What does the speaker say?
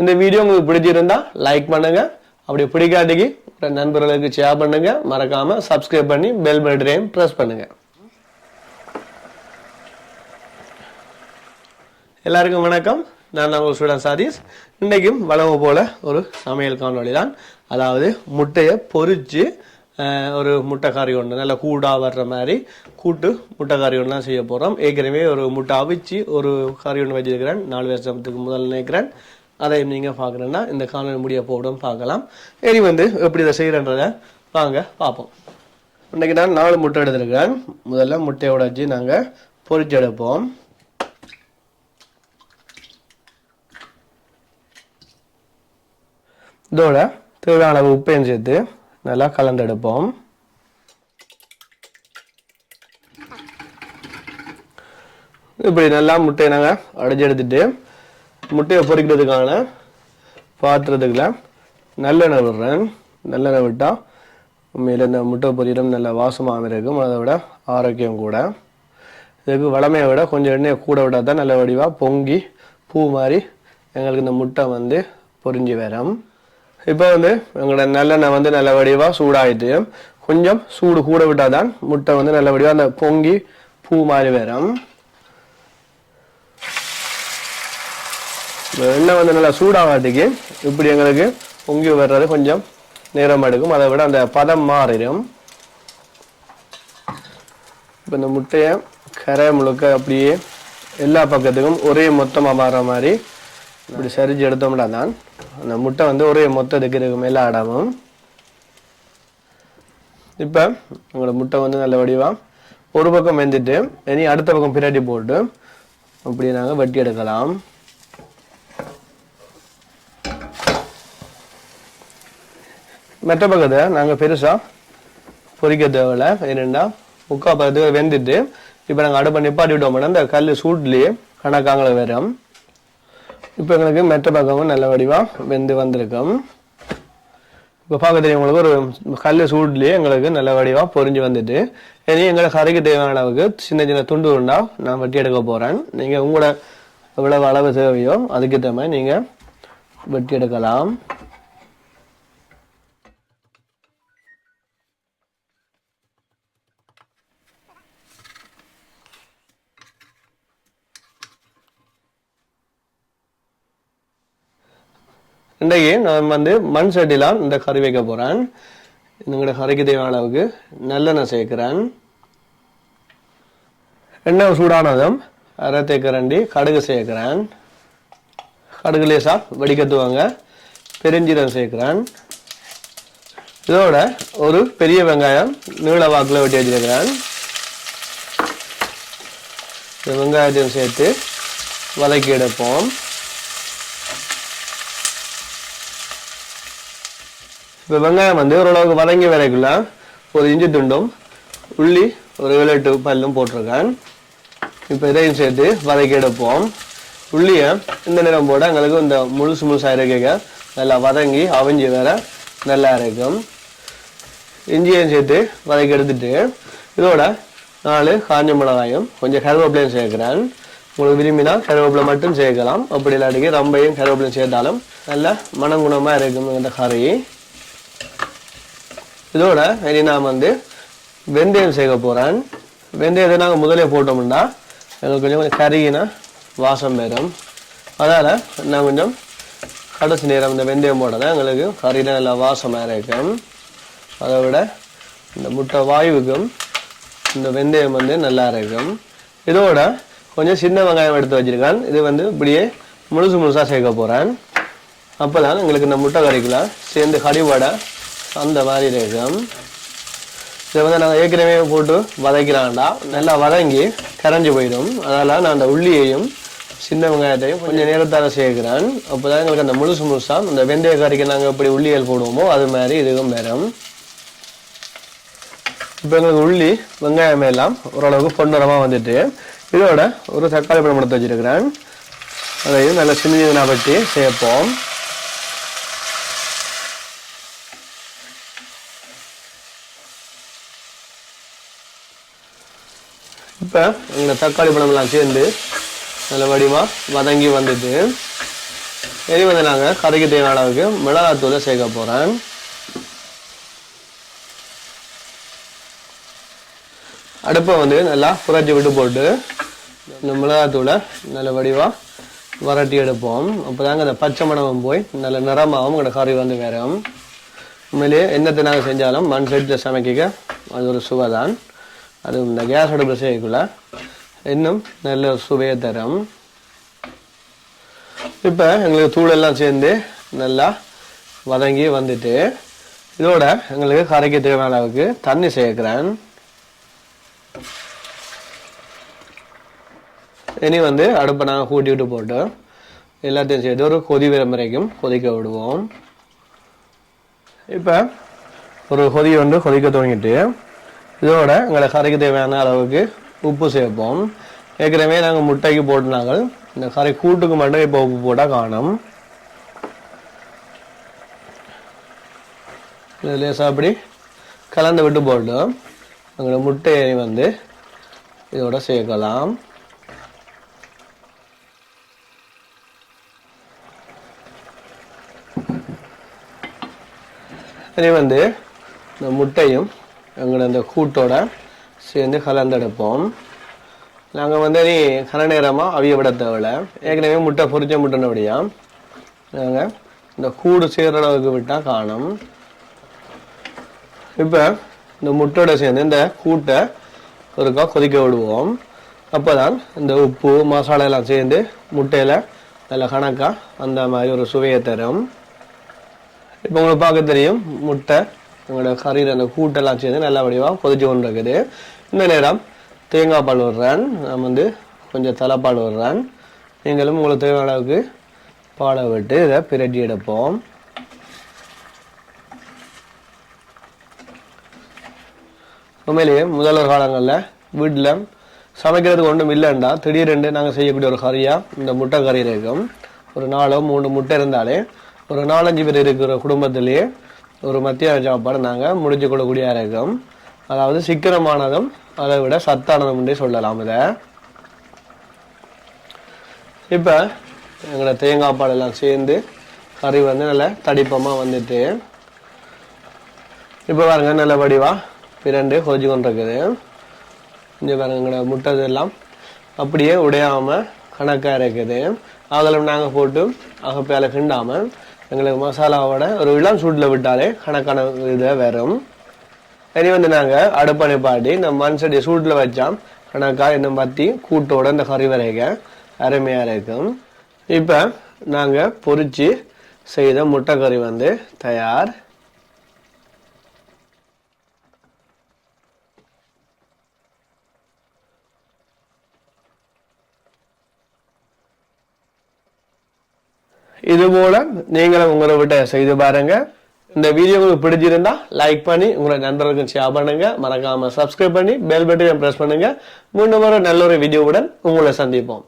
இந்த வீடியோ உங்களுக்கு பிடிச்சிருந்தா லைக் பண்ணுங்க. அப்படி பிடிக்காட்டிக்கு நண்பர்களுக்கு ஷேர் பண்ணுங்க. மறக்காம சப்ஸ்கிரைப் பண்ணி பெல் பட்டனையும் ப்ரெஸ் பண்ணுங்க. எல்லாருக்கும் வணக்கம். நான் உங்கள் ஸ்டூடெண்ட் சாதீஸ் இன்றைக்கும் வளவு போல ஒரு சமையல் காணொலி தான். அதாவது முட்டையை பொறிச்சு ஒரு முட்டை கறி ஒன்று நல்ல கூடாக வர்ற மாதிரி கூட்டு முட்டை கறி ஒன்று தான் செய்ய போகிறோம் ஏற்கனவே ஒரு முட்டை அவிச்சு ஒரு கறி ஒன்று வச்சிருக்கிறேன். நாலு வருஷத்துக்கு முதல் நினைக்கிறேன். அதையும் நீங்கள் பார்க்குறேன்னா இந்த காணொலி முடிய போடும் பார்க்கலாம். சரி வந்து எப்படி இதை செய்கிறன்றதை வாங்க பார்ப்போம். இன்றைக்கி நான் நாலு முட்டை எடுத்திருக்கிறேன் முதல்ல முட்டையை உடைச்சி நாங்கள் பொரிச்சு எடுப்போம். இதோட தேவையான அளவு உப்பையும் சேர்த்து நல்லா கலந்தெடுப்போம் இப்படி நல்லா முட்டையை நாங்கள் அடைஞ்செடுத்துட்டு முட்டையை பொரிக்கிறதுக்கான பாத்திரத்துக்குள்ள நல்லெண்ணெய் விடுறேன். நல்லெண்ணெய் விட்டால் உண்மையில் இந்த முட்டை பொரியலும் நல்ல வாசமாக இருக்கும். அதை விட ஆரோக்கியம் கூட. இதுக்கு வளமையை விட கொஞ்சம் எண்ணெயை கூட விட்டால் தான் நல்ல வடிவாக பொங்கி பூ மாதிரி எங்களுக்கு இந்த முட்டை வந்து பொரிஞ்சு வரும். இப்போ வந்து எங்களோட நல்லெண்ணெய் வந்து நல்ல வடிவாக சூடாயிட்டு கொஞ்சம் சூடு கூட விட்டால் தான் முட்டை வந்து நல்ல வடிவாக அந்த பொங்கி பூ மாதிரி வரும். எண்ணெய் வந்து நல்லா சூடாகாட்டிக்கு இப்படி எங்களுக்கு பொங்கி வர்றது கொஞ்சம் நேரம் எடுக்கும். அதை விட அந்த பதம் மாறிடும். இப்போ இந்த முட்டையை கரை முழுக்க அப்படியே எல்லா பக்கத்துக்கும் ஒரே மொத்தமாக மாறுற மாதிரி இப்படி சரிஞ்சு எடுத்தோம்னா தான் அந்த முட்டை வந்து ஒரே மொத்தத்துக்கு இருக்கும் எல்லா இடமும். இப்போ உங்களோட முட்டை வந்து நல்ல வடிவாக ஒரு பக்கம் வெந்துட்டு இனி அடுத்த பக்கம் பிரட்டி போட்டு அப்படி நாங்கள் வெட்டி எடுக்கலாம். மெட்ட பக்கத்தை நாங்கள் பெருசாக பொறிக்க தேவையில்ல. ஏனெண்டா முக்கால் பக்கத்துக்கு வெந்துட்டு இப்போ நாங்கள் அடுப்பை நிப்பாட்டி விட்டோம்னா இந்த கல் சூட்லேயே கணக்காங்கள வரும் இப்போ எங்களுக்கு மெட்ட பக்கமும் நல்ல வடிவாக வெந்து வந்திருக்கும். இப்போ பார்க்க தெரியும் உங்களுக்கு ஒரு கல் சூட்லேயே எங்களுக்கு நல்ல வடிவாக பொரிஞ்சு வந்துட்டு இனி எங்களை கரைக்கு தேவையான அளவுக்கு சின்ன சின்ன துண்டு உண்டா நான் வெட்டி எடுக்க போகிறேன் நீங்கள் உங்களோட எவ்வளவு அளவு தேவையோ அதுக்கேற்ற மாதிரி நீங்கள் வெட்டி எடுக்கலாம். இன்றைக்கு நான் வந்து மண் சட்டிலாம் இந்த கறி வைக்க போகிறேன் எங்களோட கறிக்கு தேவையான அளவுக்கு நல்லெண்ணெய் சேர்க்குறேன். எண்ணெய் சூடானதும் அரை தேக்கரண்டி கடுகு சேர்க்கிறேன். கடுகு லேசாக வெடிக்கத்துவாங்க பெருஞ்சீரம் சேர்க்கிறேன். இதோட ஒரு பெரிய வெங்காயம் நீள வாக்கில் வெட்டி வச்சிருக்கிறேன். இந்த வெங்காயத்தையும் சேர்த்து வதக்கி எடுப்போம். இப்போ வெங்காயம் வந்து ஓரளவுக்கு வதங்கி வரைக்குள்ள ஒரு இஞ்சி துண்டும் உள்ளி ஒரு விளையாட்டு பல்லும் போட்டிருக்கேன். இப்போ இதையும் சேர்த்து வதக்கி எடுப்போம். உள்ளியை இந்த நிறம் போட எங்களுக்கு இந்த முழுசு முழுசாக இருக்க நல்லா வதங்கி அவிஞ்சி வேற நல்லா இருக்கும். இஞ்சியையும் சேர்த்து வதக்கி எடுத்துட்டு இதோட நாலு காஞ்ச மிளகாயும் கொஞ்சம் கருவேப்பிலையும் சேர்க்குறேன். உங்களுக்கு விரும்பினா கருவேப்பிலை மட்டும் சேர்க்கலாம். அப்படி இல்லாட்டிக்கு ரம்பையும் கருவேப்பிலையும் சேர்த்தாலும் நல்ல மனங்குணமாக இருக்கும் இந்த கறி. இதோட இனி நான் வந்து வெந்தயம் சேர்க்க போகிறேன் வெந்தயத்தை நாங்கள் முதலே போட்டோம்னா எங்களுக்கு கொஞ்சம் கொஞ்சம் கருகின வாசம் பெறும் அதனால் நான் கொஞ்சம் கடைசி நேரம் இந்த வெந்தயம் போட்டதை எங்களுக்கு கறியில் நல்லா வாசமாக இருக்கும் அதை விட இந்த முட்டை வாயுவுக்கும் இந்த வெந்தயம் வந்து நல்லா இருக்கும் இதோட கொஞ்சம் சின்ன வெங்காயம் எடுத்து வச்சுருக்கேன். இது வந்து இப்படியே முழுசு முழுசாக சேர்க்க போகிறேன் அப்போ தான் எங்களுக்கு இந்த முட்டை கறிக்குலாம் சேர்ந்து கடிவடை அந்த மாதிரி இருக்கும். இதை வந்து நாங்கள் ஏற்கனவே போட்டு வதக்கிறான்டா. நல்லா வதங்கி கரைஞ்சி போயிடும். அதனால் நான் அந்த உள்ளியையும் சின்ன வெங்காயத்தையும் கொஞ்சம் நேரத்தால் சேர்க்குறேன். அப்போ தான் எங்களுக்கு அந்த முழுசு முழுசாக அந்த வெந்தய கறிக்கு நாங்கள் எப்படி உள்ளியல் போடுவோமோ அது மாதிரி இதுவும் வரும். இப்போ எங்களுக்கு உள்ளி வெங்காயம் எல்லாம் ஓரளவுக்கு பொன்னிறமாக வந்துட்டு இதோட ஒரு தக்காளி பழம் எடுத்து வச்சிருக்கிறேன். அதையும் நல்லா சின்ன சின்ன பட்டி சேர்ப்போம். இப்போ எங்களை தக்காளி பழமெல்லாம் சேர்ந்து நல்ல வடிவாக வதங்கி வந்துட்டு எரி வந்து நாங்கள் கறிக்கு தேவையான அளவுக்கு மிளகாத்தூளை சேர்க்க போகிறேன் அடுப்பை வந்து நல்லா புரட்சி விட்டு போட்டு இந்த மிளகாத்தூளை நல்ல வடிவாக வரட்டி எடுப்போம். அப்போ தாங்க அந்த பச்சை மணமும் போய் நல்ல நிறமாகவும் எங்களோட கறி வந்து வேறும் உண்மையிலேயே என்னத்தை நாங்கள் செஞ்சாலும் மண் சட்டியில் சமைக்க அது ஒரு சுவை தான் அது இந்த கேஸ் அடுப்பு செய்யக்குள்ள இன்னும் நல்ல சுவையை தரும். இப்போ எங்களுக்கு தூளெல்லாம் சேர்ந்து நல்லா வதங்கி வந்துட்டு இதோட எங்களுக்கு கரைக்க தேவையான அளவுக்கு தண்ணி சேர்க்குறேன். இனி வந்து அடுப்பை நாங்கள் கூட்டி விட்டு போட்டு எல்லாத்தையும் சேர்த்து ஒரு கொதி வரும் வரைக்கும் கொதிக்க விடுவோம். இப்போ ஒரு கொதி வந்து கொதிக்க துவங்கிட்டு இதோட எங்களை கரைக்கு தேவையான அளவுக்கு உப்பு சேர்ப்போம். ஏற்கனவே நாங்கள் முட்டைக்கு போட்டுனாங்க. இந்த கரை கூட்டுக்கு மட்டும் இப்போ உப்பு போட்டால் காணும். இது லேசாக அப்படி கலந்து விட்டு போட்டோம் எங்களோட முட்டையை வந்து இதோட சேர்க்கலாம். இனி வந்து இந்த முட்டையும் எங்களோட அந்த கூட்டோட சேர்ந்து கலந்தெடுப்போம். நாங்கள் வந்து நீ கன நேரமாக அவிய விட தேவையில்ல. ஏற்கனவே முட்டை பொறிச்ச முட்டைனபடியா நாங்கள் இந்த கூடு சேர்கிற அளவுக்கு விட்டால் காணும். இப்போ இந்த முட்டையோட சேர்ந்து இந்த கூட்டை ஒருக்கா கொதிக்க விடுவோம். அப்போ தான் இந்த உப்பு மசாலா எல்லாம் சேர்ந்து முட்டையில் நல்ல கணக்காக அந்த மாதிரி ஒரு சுவையை தரும். இப்போ உங்களுக்கு பார்க்க தெரியும் முட்டை எங்களோட கறியில் அந்த கூட்டெல்லாம் சேர்ந்து நல்ல வடிவாக கொதிச்சு கொண்டு இருக்குது இந்த நேரம் தேங்காய் பால் விடுறேன் நான் வந்து கொஞ்சம் தலைப்பால் விடுறேன் நீங்களும் உங்களுக்கு தேவையான அளவுக்கு பாலை விட்டு இதை பிரட்டி எடுப்போம். உண்மையிலேயே முதல்வர் காலங்களில் வீட்டில் சமைக்கிறதுக்கு ஒன்றும் இல்லைண்டா திடீரென்று நாங்கள் செய்யக்கூடிய ஒரு கறியாக இந்த முட்டை கறி இருக்கும். ஒரு நாலோ மூணு முட்டை இருந்தாலே ஒரு நாலஞ்சு பேர் இருக்கிற குடும்பத்திலேயே ஒரு மத்திய சாப்பாடு நாங்கள் முடிஞ்சு கொள்ளக்கூடிய இருக்கும் அதாவது சிக்கனமானதும் அதை விட சத்தானதும் என்றே சொல்லலாம் இதை. இப்போ எங்களோட தேங்காய் பாலெல்லாம் சேர்ந்து கறி வந்து நல்ல தடிப்பமாக வந்துட்டு இப்போ பாருங்க நல்ல வடிவாக பிரண்டு கொதிச்சு கொண்டிருக்குது. கொஞ்சம் இங்கே பாருங்க எங்களோட முட்டை இதெல்லாம் அப்படியே உடையாமல் கணக்காக இருக்குது. அதில் நாங்கள் போட்டு அகப்பையால் கிண்டாமல் எங்களுக்கு மசாலாவோட ஒரு இளம் சூட்டில் விட்டாலே கணக்கான இதை வரும் இனி வந்து நாங்கள் அடுப்பணை பாட்டி இந்த மண் சட்டியை சூட்டில் வச்சோம் கணக்காக இன்னும் பற்றி கூட்டோட இந்த கறி வரைக்க அருமையாக இருக்கும். இப்போ நாங்கள் பொறிச்சு செய்த முட்டை கறி வந்து தயார். இது போல நீங்களும் உங்களை விட்ட செய்து பாருங்க. இந்த வீடியோ உங்களுக்கு பிடிச்சிருந்தா லைக் பண்ணி உங்களை நண்பர்களுக்கு ஷேர் பண்ணுங்க. மறக்காம சப்ஸ்கிரைப் பண்ணி பெல் பட்டனை பிரஸ் பண்ணுங்க. மீண்டும் ஒரு நல்ல ஒரு வீடியோவுடன் உங்களை சந்திப்போம்.